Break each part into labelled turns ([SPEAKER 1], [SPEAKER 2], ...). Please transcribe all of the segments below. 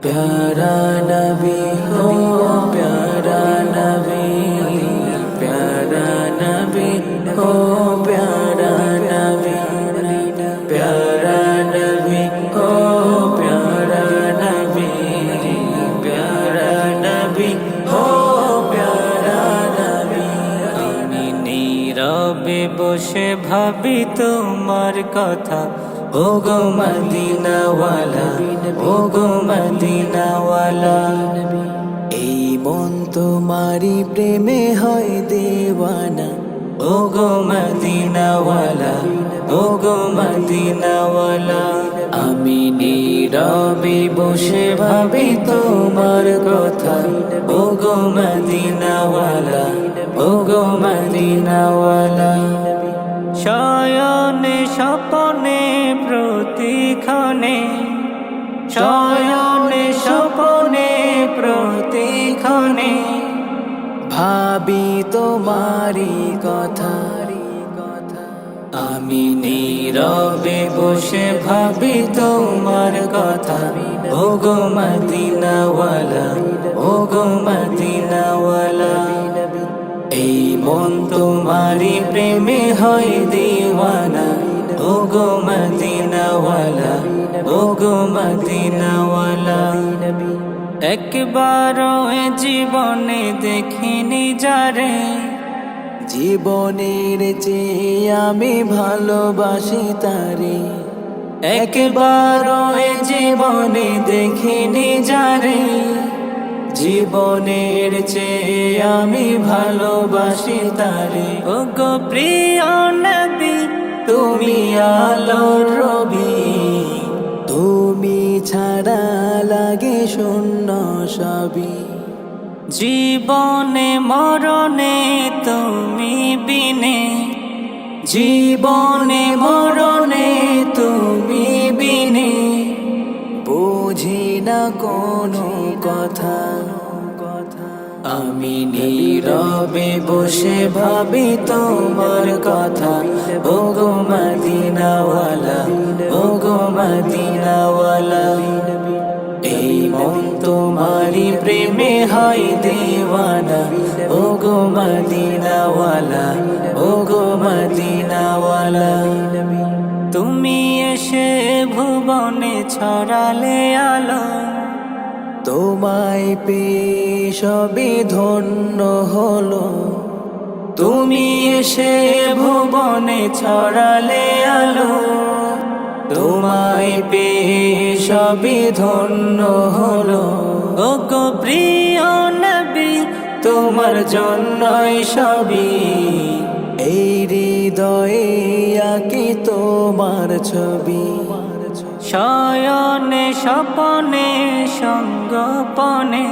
[SPEAKER 1] प्यारा नबी हो प्यारा नबी प्यारा नबी हो प्यारा नबी प्यारा नबी हो प्यारा नबी प्यारा नबी हो प्यारा नबी আমি নীরবে বসে ভাবি তোমার কথা ও গো মদিনাওয়ালা ও গো মদিনাওয়ালা এই মন তোমারি প্রেমে হয় দেওয়ানা ও গো মদিনাওয়ালা ও গো মদিনাওয়ালা আমি নীরবে বসে ভাবি তোমার কথা ও গো মদিনাওয়ালা ও গো মদিনাওয়ালা শয়নে স্বপনে প্রতিক্ষণে শয়নে স্বপনে প্রতিক্ষণে, ভাবি তোমারি কথা, আমি নীরবে বসে ভাবি তোমার কথা। ও গো মদিনাওয়ালা ও গো মদিনাওয়ালা। এই মন তোমারি প্রেমে হয় দিওয়ানা। ও গো মদিনাওয়ালা ও গো মদিনাওয়ালা। একবার এ জীবনে দেখিনি যারে। জীবনের চেয়ে আমি ভালোবাসি তারে। একবার এ জীবনে দেখিনি যারে। জীবনের চেয়ে আমি ভালোবাসি তারে। ও গো প্রিয় নবী, তুমি আলোর রবি। তুমি ছাড়া লাগে শূন্য সবই। জীবনে মরণে তুমি বিনে। জীবনে মরণে তুমি বিনে। বুঝি না কোনো কথা। আমি নীরবে বসে ভাবি তোমার কথা। ও গো মদিনাওয়ালা ও গো মদিনাওয়ালা। এই মন তোমারি প্রেমে হয় দেওয়ানা। ও গো মদিনাওয়ালা ও গো মদিনাওয়ালা। তুমি এসে ভুবনে ছড়ালে আলো। তোমায় পেয়ে ধন্য হলো। তুমি এসে ভুবনে ছড়ালে আলো। তোমায় পেয়ে সবে ধন্য হলো। ও প্রিয় নবী, তোমার জন্যই সবই। এই হৃদয়ে আঁকি তোমার ছবি। শয়নে স্বপনে, সঙ্গপনে।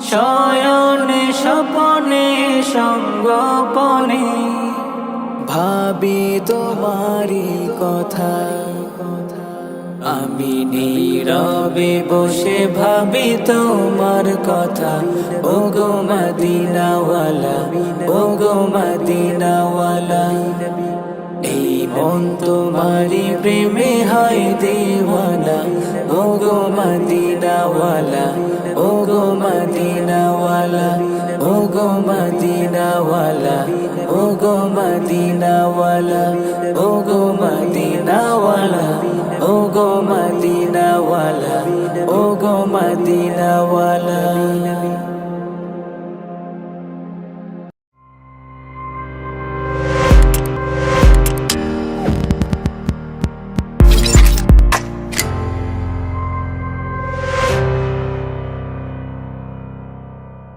[SPEAKER 1] শয়নে স্বপনে, সঙ্গপনে। ভাবি তোমারি কথা। আমি নীরবে বসে ভাবি তোমার কথা। ও গো মদিনাওয়ালা ও গো মদিনাওয়ালা। মন তোমারি প্রেমে হয় দেওয়ানা। ও গো মদিনাওয়ালা ও গো মদিনাওয়ালা ও গো মদিনাওয়ালা ও গো মদিনাওয়ালা ও গো মদিনাওয়ালা ও গো মদিনাওয়ালা ও গো মদিনাওয়ালা।